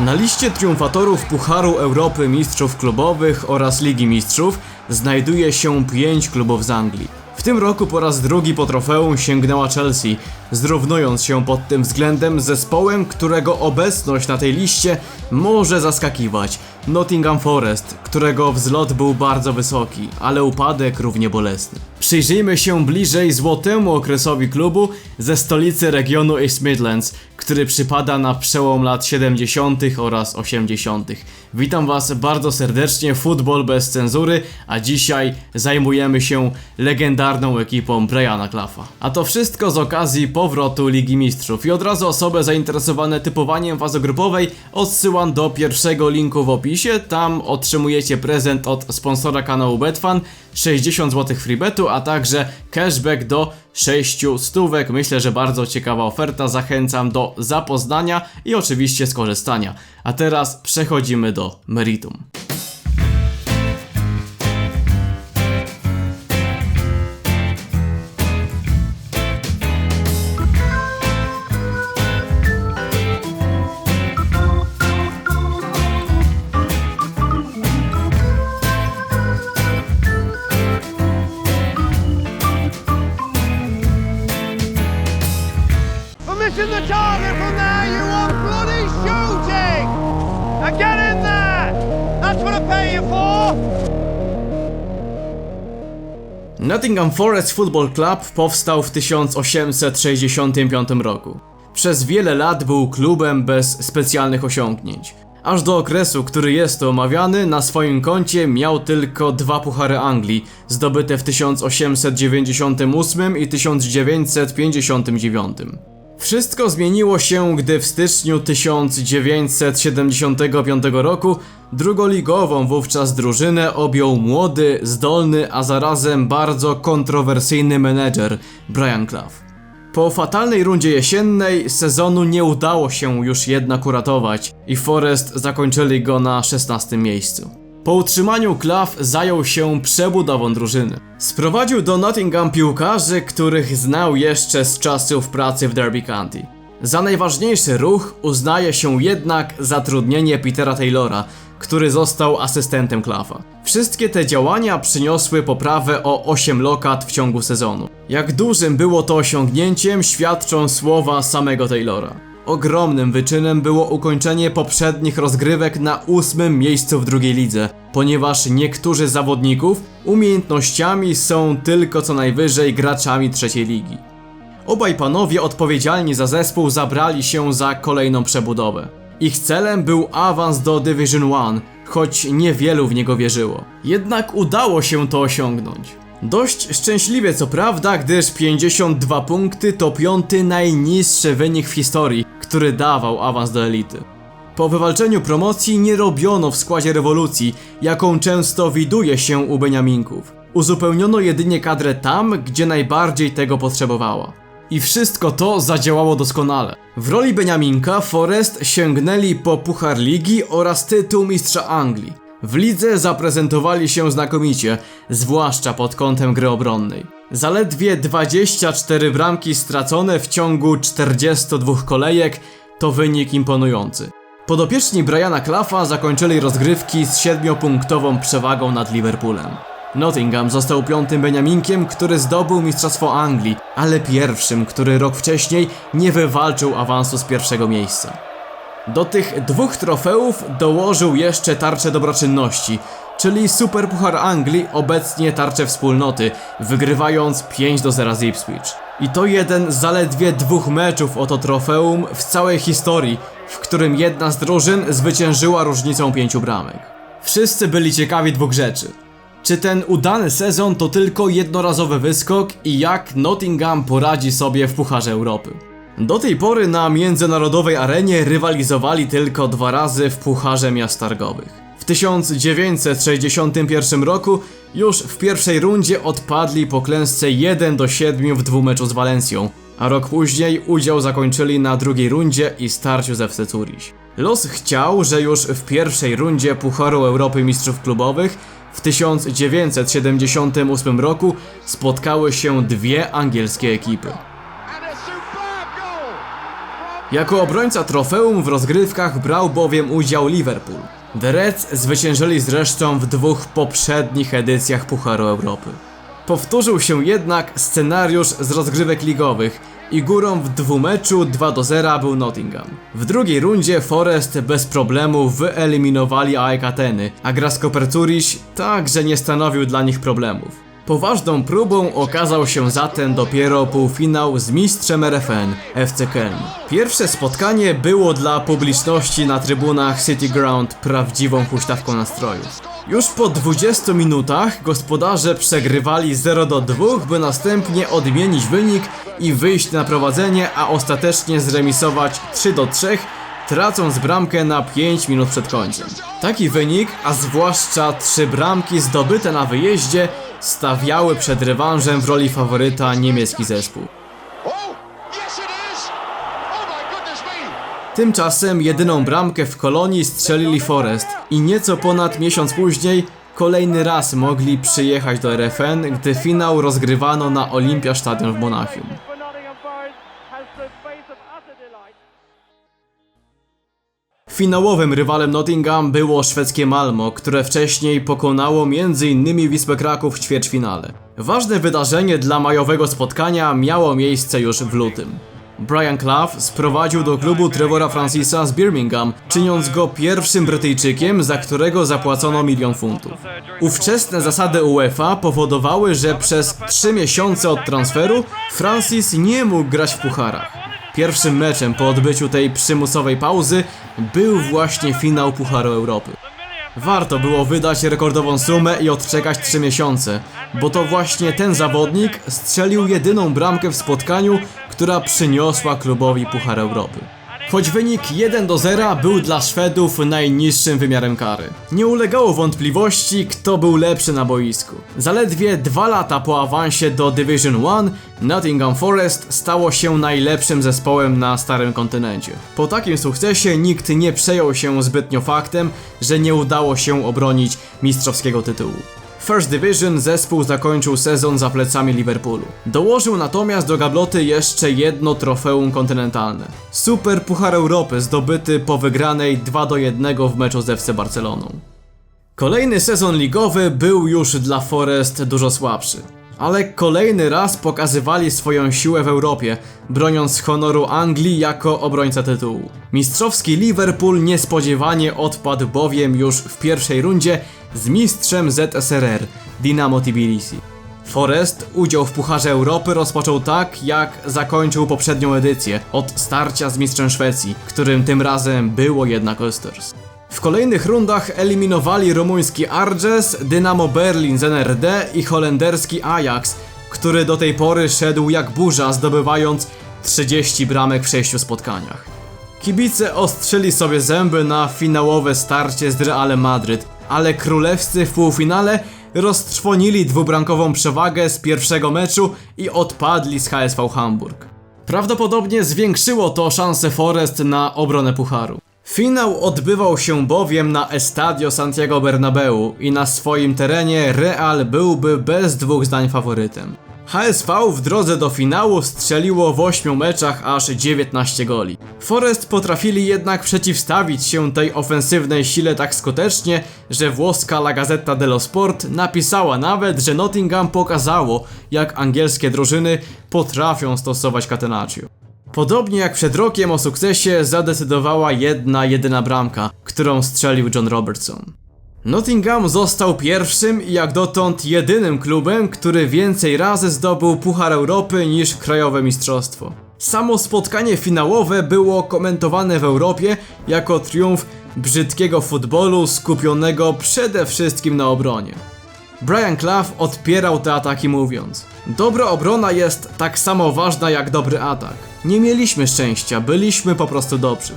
Na liście triumfatorów Pucharu Europy Mistrzów Klubowych oraz Ligi Mistrzów znajduje się pięć klubów z Anglii. W tym roku po raz drugi po trofeum sięgnęła Chelsea, zrównując się pod tym względem z zespołem, którego obecność na tej liście może zaskakiwać. Nottingham Forest, którego wzlot był bardzo wysoki, ale upadek równie bolesny. Przyjrzyjmy się bliżej złotemu okresowi klubu ze stolicy regionu East Midlands, który przypada na przełom lat 70. oraz 80. Witam Was bardzo serdecznie, futbol bez cenzury, a dzisiaj zajmujemy się legendarną ekipą Briana Claffa. A to wszystko z okazji powrotu Ligi Mistrzów i od razu osoby zainteresowane typowaniem fazy grupowej odsyłam do pierwszego linku w opisie, tam otrzymujecie prezent od sponsora kanału Betfan, 60 zł freebetu, a także cashback do 6 stówek. Myślę, że bardzo ciekawa oferta. Zachęcam do zapoznania i oczywiście skorzystania. A teraz przechodzimy do meritum. Nottingham Forest Football Club powstał w 1865 roku. Przez wiele lat był klubem bez specjalnych osiągnięć. Aż do okresu, który jest tu omawiany, na swoim koncie miał tylko dwa puchary Anglii, zdobyte w 1898 i 1959. Wszystko zmieniło się, gdy w styczniu 1975 roku drugoligową wówczas drużynę objął młody, zdolny, a zarazem bardzo kontrowersyjny menedżer Brian Clough. Po fatalnej rundzie jesiennej sezonu nie udało się już jednak uratować i Forest zakończyli go na 16 miejscu. Po utrzymaniu Clough zajął się przebudową drużyny. Sprowadził do Nottingham piłkarzy, których znał jeszcze z czasów pracy w Derby County. Za najważniejszy ruch uznaje się jednak zatrudnienie Petera Taylora, który został asystentem Clafa. Wszystkie te działania przyniosły poprawę o 8 lokat w ciągu sezonu. Jak dużym było to osiągnięciem, świadczą słowa samego Taylora. Ogromnym wyczynem było ukończenie poprzednich rozgrywek na ósmym miejscu w drugiej lidze, ponieważ niektórzy zawodników umiejętnościami są tylko co najwyżej graczami trzeciej ligi. Obaj panowie odpowiedzialni za zespół zabrali się za kolejną przebudowę. Ich celem był awans do Division 1, choć niewielu w niego wierzyło. Jednak udało się to osiągnąć. Dość szczęśliwie co prawda, gdyż 52 punkty to piąty najniższy wynik w historii, który dawał awans do elity. Po wywalczeniu promocji nie robiono w składzie rewolucji, jaką często widuje się u Beniaminków. Uzupełniono jedynie kadrę tam, gdzie najbardziej tego potrzebowała. I wszystko to zadziałało doskonale. W roli Beniaminka Forest sięgnęli po Puchar Ligi oraz tytuł Mistrza Anglii. W lidze zaprezentowali się znakomicie, zwłaszcza pod kątem gry obronnej. Zaledwie 24 bramki stracone w ciągu 42 kolejek to wynik imponujący. Podopieczni Briana Claffa zakończyli rozgrywki z 7-punktową przewagą nad Liverpoolem. Nottingham został piątym Beniaminkiem, który zdobył Mistrzostwo Anglii, ale pierwszym, który rok wcześniej nie wywalczył awansu z pierwszego miejsca. Do tych dwóch trofeów dołożył jeszcze tarczę dobroczynności, czyli Super Puchar Anglii, obecnie tarczę wspólnoty, wygrywając 5 do 0 z Ipswich. I to jeden z zaledwie dwóch meczów o to trofeum w całej historii, w którym jedna z drużyn zwyciężyła różnicą pięciu bramek. Wszyscy byli ciekawi dwóch rzeczy. Czy ten udany sezon to tylko jednorazowy wyskok i jak Nottingham poradzi sobie w Pucharze Europy? Do tej pory na międzynarodowej arenie rywalizowali tylko dwa razy w Pucharze Miast Targowych. W 1961 roku już w pierwszej rundzie odpadli po klęsce 1 do 7 w dwumeczu z Walencją, a rok później udział zakończyli na drugiej rundzie i starciu ze FC Zurich. Los chciał, że już w pierwszej rundzie Pucharu Europy Mistrzów Klubowych w 1978 roku spotkały się dwie angielskie ekipy. Jako obrońca trofeum w rozgrywkach brał bowiem udział Liverpool. The Reds zwyciężyli zresztą w dwóch poprzednich edycjach Pucharu Europy. Powtórzył się jednak scenariusz z rozgrywek ligowych i górą w dwumeczu 2 do 0 był Nottingham. W drugiej rundzie Forest bez problemu wyeliminowali AEK Ateny, a Grasko Perturiś także nie stanowił dla nich problemów. Poważną próbą okazał się zatem dopiero półfinał z mistrzem RFN, FC Keln. Pierwsze spotkanie było dla publiczności na trybunach City Ground prawdziwą huśtawką nastrojów. Już po 20 minutach gospodarze przegrywali 0 do 2, by następnie odmienić wynik i wyjść na prowadzenie, a ostatecznie zremisować 3 do 3, tracąc bramkę na 5 minut przed końcem. Taki wynik, a zwłaszcza trzy bramki zdobyte na wyjeździe, stawiały przed rewanżem w roli faworyta niemiecki zespół. Tymczasem jedyną bramkę w Kolonii strzelili Forest i nieco ponad miesiąc później kolejny raz mogli przyjechać do RFN, gdy finał rozgrywano na Olympia Stadion w Monachium. Finałowym rywalem Nottingham było szwedzkie Malmo, które wcześniej pokonało m.in. Wisłę Kraków w ćwierćfinale. Ważne wydarzenie dla majowego spotkania miało miejsce już w lutym. Brian Clough sprowadził do klubu Trevora Francisa z Birmingham, czyniąc go pierwszym Brytyjczykiem, za którego zapłacono milion funtów. Ówczesne zasady UEFA powodowały, że przez trzy miesiące od transferu Francis nie mógł grać w pucharach. Pierwszym meczem po odbyciu tej przymusowej pauzy był właśnie finał Pucharu Europy. Warto było wydać rekordową sumę i odczekać 3 miesiące, bo to właśnie ten zawodnik strzelił jedyną bramkę w spotkaniu, która przyniosła klubowi Puchar Europy. Choć wynik 1 do 0 był dla Szwedów najniższym wymiarem kary. Nie ulegało wątpliwości, kto był lepszy na boisku. Zaledwie dwa lata po awansie do Division 1, Nottingham Forest stało się najlepszym zespołem na starym kontynencie. Po takim sukcesie nikt nie przejął się zbytnio faktem, że nie udało się obronić mistrzowskiego tytułu. First Division zespół zakończył sezon za plecami Liverpoolu. Dołożył natomiast do gabloty jeszcze jedno trofeum kontynentalne. Super Puchar Europy zdobyty po wygranej 2 do 1 w meczu z FC Barceloną. Kolejny sezon ligowy był już dla Forest dużo słabszy. Ale kolejny raz pokazywali swoją siłę w Europie, broniąc honoru Anglii jako obrońca tytułu. Mistrzowski Liverpool niespodziewanie odpadł bowiem już w pierwszej rundzie z mistrzem ZSRR, Dinamo Tbilisi. Forest udział w Pucharze Europy rozpoczął tak, jak zakończył poprzednią edycję, od starcia z mistrzem Szwecji, którym tym razem było jednak Östers. W kolejnych rundach eliminowali rumuński Arges, Dynamo Berlin z NRD i holenderski Ajax, który do tej pory szedł jak burza, zdobywając 30 bramek w 6 spotkaniach. Kibice ostrzyli sobie zęby na finałowe starcie z Realem Madryt, ale królewscy w półfinale roztrwonili dwubramkową przewagę z pierwszego meczu i odpadli z HSV Hamburg. Prawdopodobnie zwiększyło to szanse Forest na obronę pucharu. Finał odbywał się bowiem na Estadio Santiago Bernabeu i na swoim terenie Real byłby bez dwóch zdań faworytem. HSV w drodze do finału strzeliło w 8 meczach aż 19 goli. Forest potrafili jednak przeciwstawić się tej ofensywnej sile tak skutecznie, że włoska La Gazzetta dello Sport napisała nawet, że Nottingham pokazało, jak angielskie drużyny potrafią stosować catenaccio. Podobnie jak przed rokiem o sukcesie zadecydowała jedna jedyna bramka, którą strzelił John Robertson. Nottingham został pierwszym i jak dotąd jedynym klubem, który więcej razy zdobył Puchar Europy niż krajowe mistrzostwo. Samo spotkanie finałowe było komentowane w Europie jako triumf brzydkiego futbolu skupionego przede wszystkim na obronie. Brian Clough odpierał te ataki mówiąc Dobra obrona jest tak samo ważna jak dobry atak. Nie mieliśmy szczęścia, byliśmy po prostu dobrzy.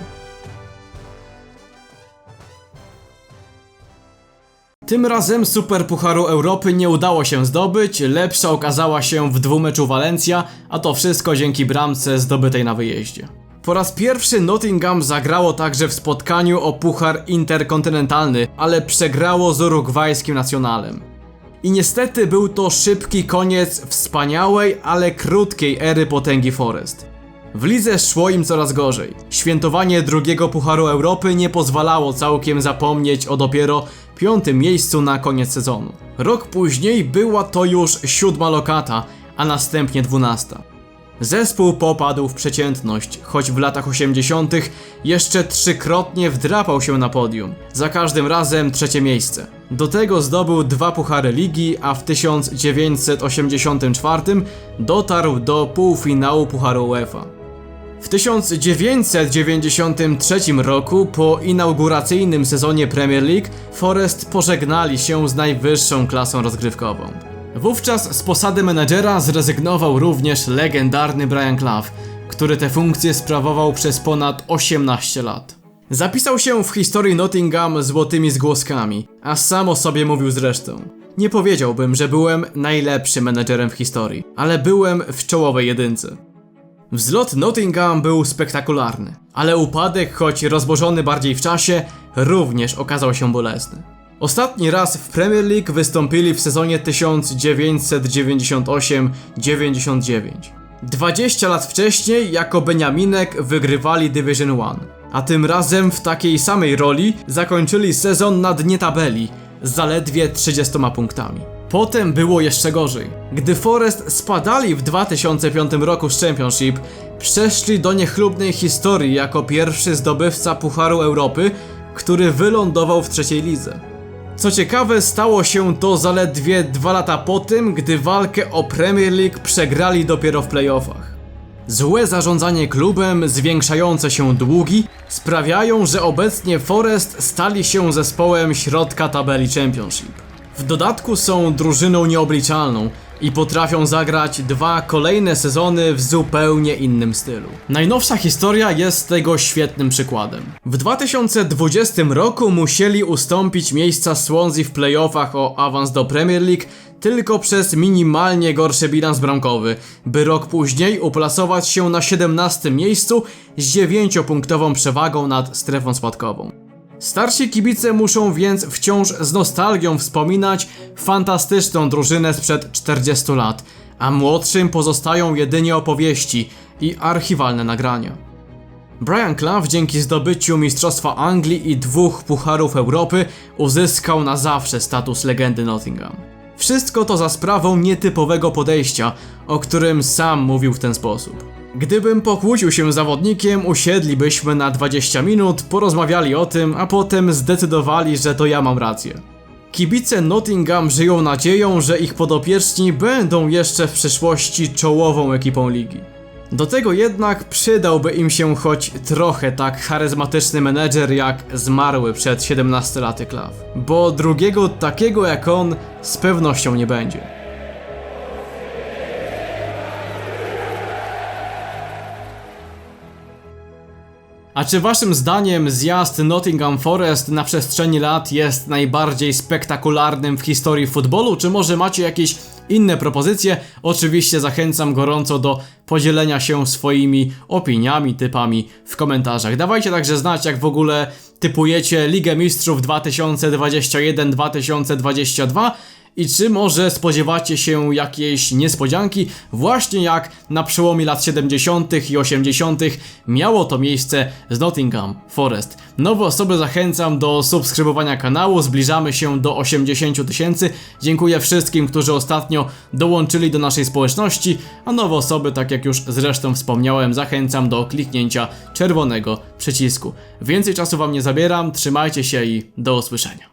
Tym razem Super Pucharu Europy nie udało się zdobyć, lepsza okazała się w dwumeczu Walencja, a to wszystko dzięki bramce zdobytej na wyjeździe. Po raz pierwszy Nottingham zagrało także w spotkaniu o puchar interkontynentalny, ale przegrało z urugwajskim Nacionalem. I niestety był to szybki koniec wspaniałej, ale krótkiej ery potęgi Forest. W lidze szło im coraz gorzej. Świętowanie drugiego Pucharu Europy nie pozwalało całkiem zapomnieć o dopiero piątym miejscu na koniec sezonu. Rok później była to już siódma lokata, a następnie dwunasta. Zespół popadł w przeciętność, choć w latach 80. jeszcze trzykrotnie wdrapał się na podium. Za każdym razem trzecie miejsce. Do tego zdobył dwa puchary ligi, a w 1984 dotarł do półfinału Pucharu UEFA. W 1993 roku, po inauguracyjnym sezonie Premier League, Forest pożegnali się z najwyższą klasą rozgrywkową. Wówczas z posady menedżera zrezygnował również legendarny Brian Clough, który tę funkcję sprawował przez ponad 18 lat. Zapisał się w historii Nottingham złotymi zgłoskami, a sam o sobie mówił zresztą. Nie powiedziałbym, że byłem najlepszym menedżerem w historii, ale byłem w czołowej jedynce. Wzlot Nottingham był spektakularny, ale upadek, choć rozłożony bardziej w czasie, również okazał się bolesny. Ostatni raz w Premier League wystąpili w sezonie 1998-99. 20 lat wcześniej jako Beniaminek wygrywali Division 1, a tym razem w takiej samej roli zakończyli sezon na dnie tabeli zaledwie 30 punktami. Potem było jeszcze gorzej. Gdy Forest spadali w 2005 roku z Championship, przeszli do niechlubnej historii jako pierwszy zdobywca Pucharu Europy, który wylądował w trzeciej lidze. Co ciekawe, stało się to zaledwie dwa lata po tym, gdy walkę o Premier League przegrali dopiero w playoffach. Złe zarządzanie klubem, zwiększające się długi sprawiają, że obecnie Forest stali się zespołem środka tabeli Championship. W dodatku są drużyną nieobliczalną i potrafią zagrać dwa kolejne sezony w zupełnie innym stylu. Najnowsza historia jest tego świetnym przykładem. W 2020 roku musieli ustąpić miejsca Swansea w playoffach o awans do Premier League tylko przez minimalnie gorszy bilans bramkowy, by rok później uplasować się na 17 miejscu z 9-punktową przewagą nad strefą spadkową. Starsi kibice muszą więc wciąż z nostalgią wspominać fantastyczną drużynę sprzed 40 lat, a młodszym pozostają jedynie opowieści i archiwalne nagrania. Brian Clough dzięki zdobyciu Mistrzostwa Anglii i dwóch Pucharów Europy uzyskał na zawsze status legendy Nottingham. Wszystko to za sprawą nietypowego podejścia, o którym sam mówił w ten sposób. Gdybym pokłócił się z zawodnikiem, usiedlibyśmy na 20 minut, porozmawiali o tym, a potem zdecydowali, że to ja mam rację. Kibice Nottingham żyją nadzieją, że ich podopieczni będą jeszcze w przyszłości czołową ekipą ligi. Do tego jednak przydałby im się choć trochę tak charyzmatyczny menedżer jak zmarły przed 17 laty Klaw. Bo drugiego takiego jak on z pewnością nie będzie. A czy waszym zdaniem zjazd Nottingham Forest na przestrzeni lat jest najbardziej spektakularnym w historii futbolu, czy może macie jakieś inne propozycje? Oczywiście zachęcam gorąco do podzielenia się swoimi opiniami, typami w komentarzach. Dawajcie także znać, jak w ogóle typujecie Ligę Mistrzów 2021-2022 i czy może spodziewacie się jakiejś niespodzianki, właśnie jak na przełomie lat 70. i 80. miało to miejsce z Nottingham Forest. Nowe osoby zachęcam do subskrybowania kanału, zbliżamy się do 80 000 tysięcy. Dziękuję wszystkim, którzy ostatnio dołączyli do naszej społeczności, a nowe osoby, tak jak już zresztą wspomniałem, zachęcam do kliknięcia czerwonego przycisku. Więcej czasu Wam nie zabieram, trzymajcie się i do usłyszenia.